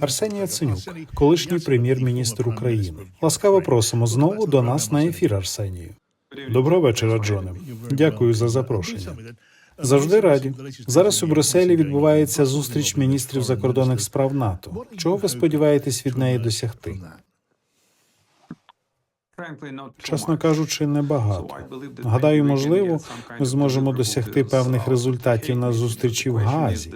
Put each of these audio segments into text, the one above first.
Арсеній Яценюк, колишній прем'єр-міністр України. Ласкаво просимо знову до нас на ефір Арсенію. Доброго вечора, Джоне. Дякую за запрошення. Завжди раді. Зараз у Брюсселі відбувається зустріч міністрів закордонних справ НАТО. Чого ви сподіваєтесь від неї досягти? Чесно кажучи, небагато. Гадаю, можливо, ми зможемо досягти певних результатів на зустрічі в Гаазі.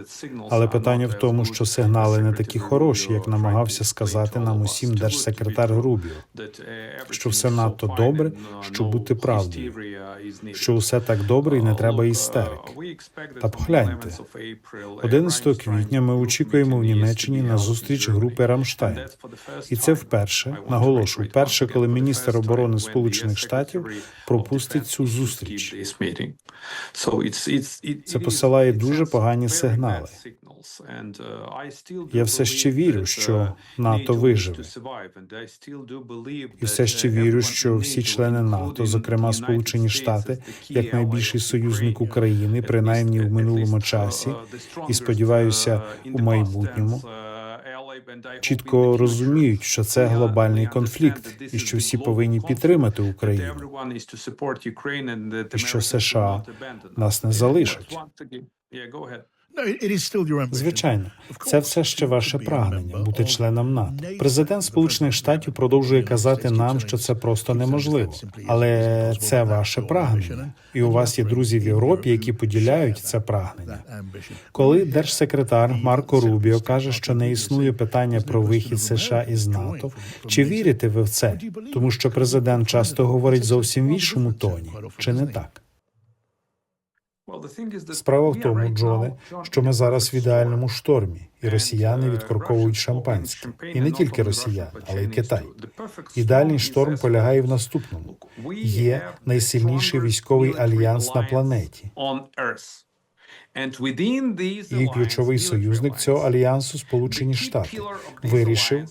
Але питання в тому, що сигнали не такі хороші, як намагався сказати нам усім держсекретар Грубіо. що все надто добре, щоб бути правдою, Що усе так добре і не треба істерики. Та погляньте, 11 квітня ми очікуємо в Німеччині на зустріч групи Рамштайн. І це вперше, наголошую, вперше, коли міністр оборони Сполучених Штатів пропустить цю зустріч. Це посилає дуже погані сигнали. сигнали. Я все ще вірю, що НАТО виживе. І все ще вірю, що всі члени НАТО, зокрема Сполучені Штати, як найбільший союзник України, принаймні в минулому часі, і сподіваюся, у майбутньому, чітко розуміють, що це глобальний конфлікт, і що всі повинні підтримати Україну. і що США нас не залишать. Звичайно, це все ще ваше прагнення бути членом НАТО. Президент Сполучених Штатів продовжує казати нам, що це просто неможливо, але це ваше прагнення, і у вас є друзі в Європі, які поділяють це прагнення. Коли держсекретар Марко Рубіо каже, що не існує питання про вихід США із НАТО, чи вірите ви в це? Тому що президент часто говорить зовсім в іншому тоні, чи не так? Справа в тому, Джоне, що ми зараз в ідеальному штормі, і росіяни відкорковують шампанське, і не тільки росіяни, але й Китай. Ідеальний шторм полягає в наступному: є найсильніший військовий альянс на планеті. І ключовий союзник цього альянсу Сполучені Штати вирішив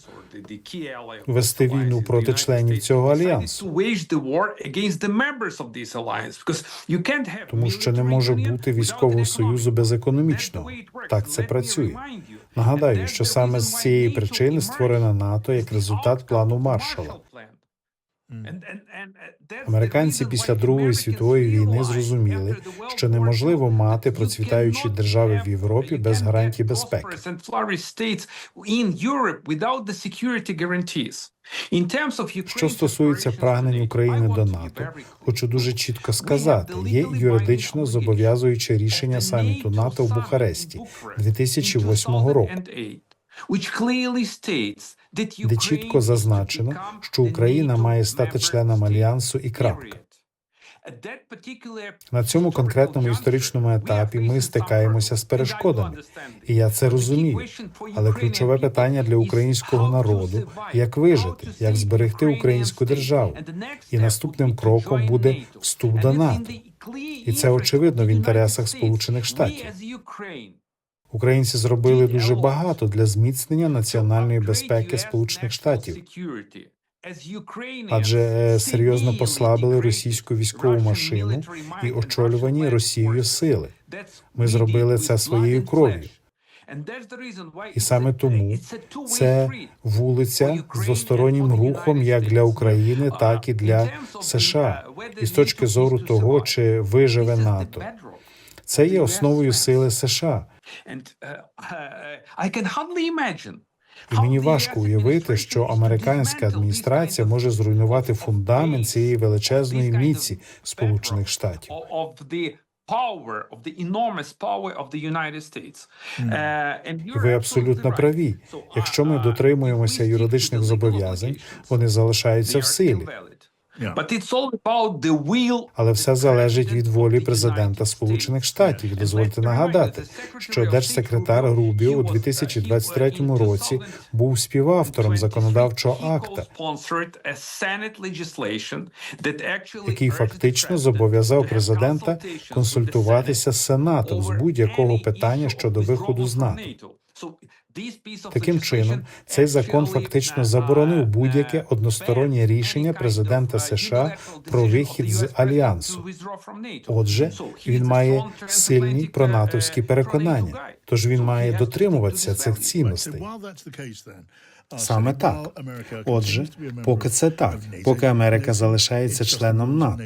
вести війну проти членів цього альянсу, тому що не може бути військового союзу без економічного. Так це працює. Нагадаю, що саме з цієї причини створена НАТО як результат плану Маршалла. Американці після Другої світової війни зрозуміли, що неможливо мати процвітаючі держави в Європі без гарантій безпеки. Що стосується прагнень України до НАТО, хочу дуже чітко сказати: є юридично зобов'язуюче рішення саміту НАТО в Бухаресті 2008 року, де чітко зазначено, що Україна має стати членом альянсу і крапка. На цьому конкретному історичному етапі ми стикаємося з перешкодами, і я це розумію. Але ключове питання для українського народу як вижити, як зберегти українську державу. І наступним кроком буде вступ до НАТО. І це очевидно в інтересах Сполучених Штатів. Українці зробили дуже багато для зміцнення національної безпеки Сполучених Штатів. Адже е, серйозно послабили російську військову машину і очолювані Росією сили. Ми зробили це своєю кров'ю. І саме тому це вулиця з двостороннім рухом як для України, так і для США. І з точки зору того, чи виживе НАТО, це є основою сили США. І мені важко уявити, що американська адміністрація може зруйнувати фундамент цієї величезної міці Сполучених Штатів. Ви абсолютно праві. Якщо ми дотримуємося юридичних зобов'язань, вони залишаються в силі. Але все залежить від волі президента Сполучених Штатів. Дозвольте нагадати, що держсекретар Рубіо у 2023 році був співавтором законодавчого акта, який фактично зобов'язав президента консультуватися з сенатом з будь-якого питання щодо виходу з НАТО. Таким чином, цей закон фактично заборонив будь-яке одностороннє рішення президента США про вихід з альянсу. Отже, він має сильні пронатовські переконання, тож він має дотримуватися цих цінностей. Саме так. Отже, поки це так, поки Америка залишається членом НАТО.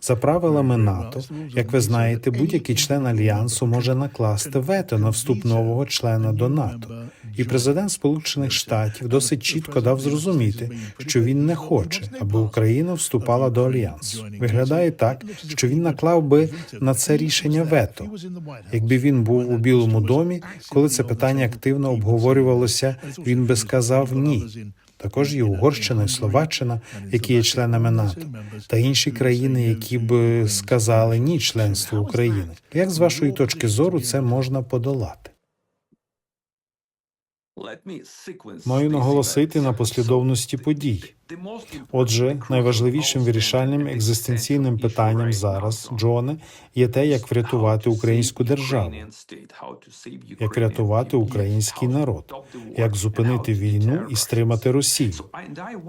За правилами НАТО, як ви знаєте, будь-який член альянсу може накласти вето на вступ нового члена до НАТО. І президент Сполучених Штатів досить чітко дав зрозуміти, що він не хоче, аби Україна вступала до альянсу. Виглядає так, що він наклав би на це рішення вето. Якби він був у Білому домі, коли це питання активно обговорювалося, він би сказав ні. Також є Угорщина і Словаччина, які є членами НАТО, та інші країни, які б сказали ні членству України. Як з вашої точки зору це можна подолати? Маю наголосити на послідовності подій. Отже, найважливішим вирішальним екзистенційним питанням зараз, Джоне, є те, як врятувати українську державу, як врятувати український народ, як зупинити війну і стримати Росію.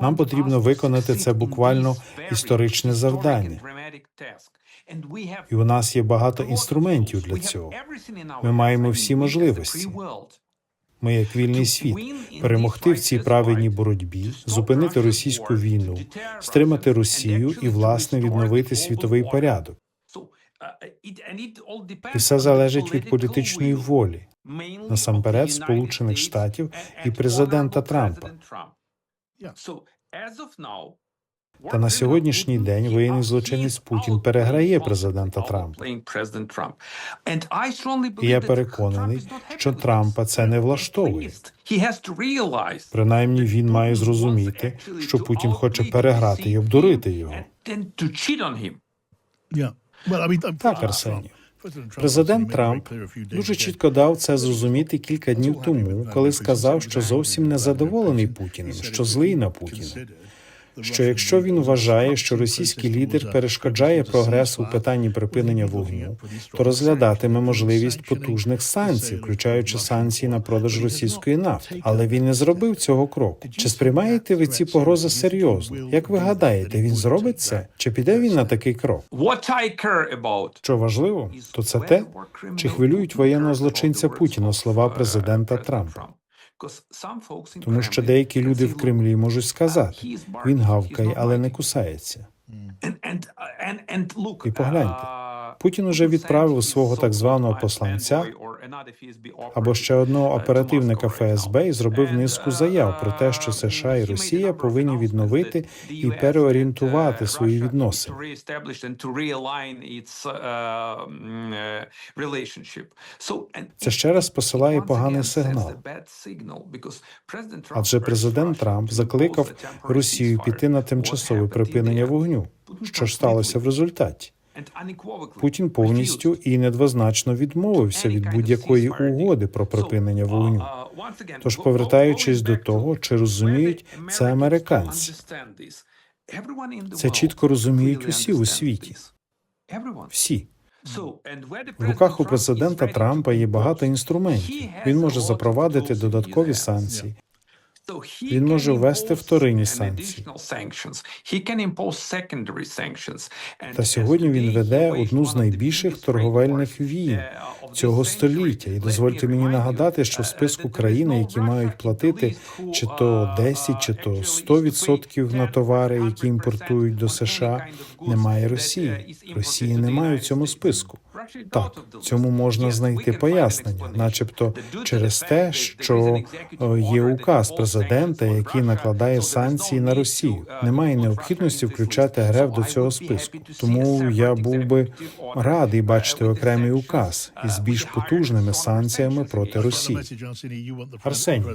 Нам потрібно виконати це буквально історичне завдання. І у нас є багато інструментів для цього. Ми маємо всі можливості. Ми, як вільний світ, перемогти в цій праведній боротьбі, зупинити російську війну, стримати Росію і власне відновити світовий порядок. І все залежить від політичної волі, насамперед Сполучених Штатів і президента Трампа. Та на сьогоднішній день воєнний злочинець Путін переграє президента Трампа. І я переконаний, що Трампа це не влаштовує. Принаймні він має зрозуміти, що Путін хоче переграти і обдурити його. Так, Арсенію. Президент Трамп дуже чітко дав це зрозуміти кілька днів тому, коли сказав, що зовсім не задоволений Путіним, що злий на Путіна. Що якщо він вважає, що російський лідер перешкоджає прогресу у питанні припинення вогню, то розглядатиме можливість потужних санкцій, включаючи санкції на продаж російської нафти. Але він не зробив цього кроку. Чи сприймаєте ви ці погрози серйозно? Як ви гадаєте, він зробить це? Чи піде він на такий крок? Що важливо, то це те, чи хвилюють воєнного злочинця Путіна слова президента Трампа. Тому що деякі люди в Кремлі можуть сказати, він гавкає, але не кусається. І погляньте, Путін уже відправив свого так званого посланця або ще одного оперативника ФСБ і зробив низку заяв про те, що США і Росія повинні відновити і переорієнтувати свої відносини. Це ще раз посилає поганий сигнал. Адже президент Трамп закликав Росію піти на тимчасове припинення вогню. Що ж сталося в результаті? Путін повністю і недвозначно відмовився від будь-якої угоди про припинення вогню. Тож, повертаючись до того, чи розуміють це американці, це чітко розуміють усі у світі. Всі в руках у президента Трампа є багато інструментів. Він може запровадити додаткові санкції. Він може ввести вторинні санкції. Та сьогодні він веде одну з найбільших торговельних війн цього століття. І дозвольте мені нагадати, що в списку країн, які мають платити чи то 10, чи то 100% на товари, які імпортують до США, немає Росії. Росії немає у цьому списку. Так, цьому можна знайти пояснення, начебто через те, що е, є указ президента, який накладає санкції на Росію. Немає необхідності включати ГРЕФ до цього списку. Тому я був би радий бачити окремий указ із більш потужними санкціями проти Росії. Арсеній,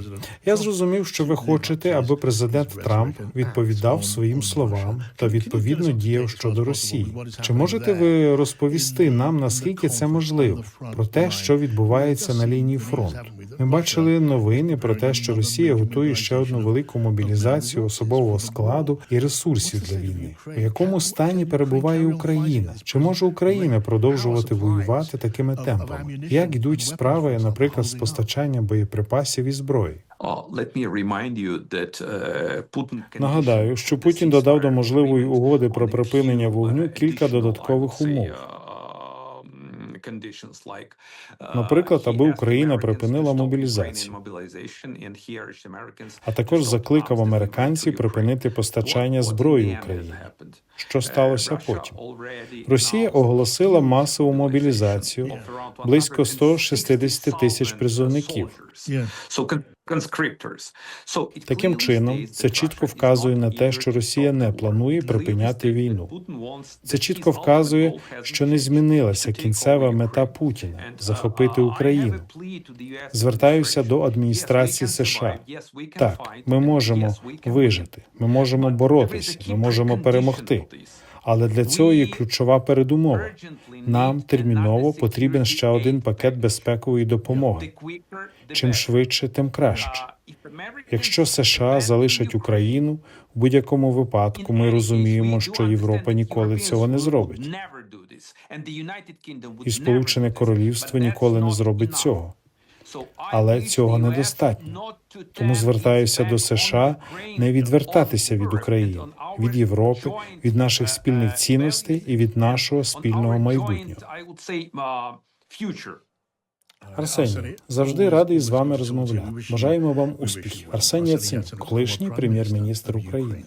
я зрозумів, що ви хочете, аби президент Трамп відповідав своїм словам та відповідно діяв щодо Росії. Чи можете ви розповісти нам на наскільки це можливо, про те, що відбувається на лінії фронту. Ми бачили новини про те, що Росія готує ще одну велику мобілізацію особового складу і ресурсів для війни. У якому стані перебуває Україна? Чи може Україна продовжувати воювати такими темпами? Як йдуть справи, наприклад, з постачанням боєприпасів і зброї? Нагадаю, що Путін додав до можливої угоди про припинення вогню кілька додаткових умов. Наприклад, аби Україна припинила мобілізацію, а також закликав американців припинити постачання зброї Україні. Що сталося потім? Росія оголосила масову мобілізацію близько 160 тисяч призовників. Таким чином, це чітко вказує на те, що Росія не планує припиняти війну. Це чітко вказує, що не змінилася кінцева мета Путіна захопити Україну. Звертаюся до адміністрації США. Так, ми можемо вижити, ми можемо боротися, ми можемо перемогти. Але для цього є ключова передумова. Нам терміново потрібен ще один пакет безпекової допомоги. Чим швидше, тим краще. Якщо США залишать Україну, в будь-якому випадку ми розуміємо, що Європа ніколи цього не зробить. І Сполучене Королівство ніколи не зробить цього. Але цього недостатньо. Тому звертаюся до США не відвертатися від України, від Європи, від наших спільних цінностей і від нашого спільного майбутнього. Арсеній, завжди радий з вами розмовляти. Бажаємо вам успіхів. Арсеній Яценюк, колишній прем'єр-міністр України.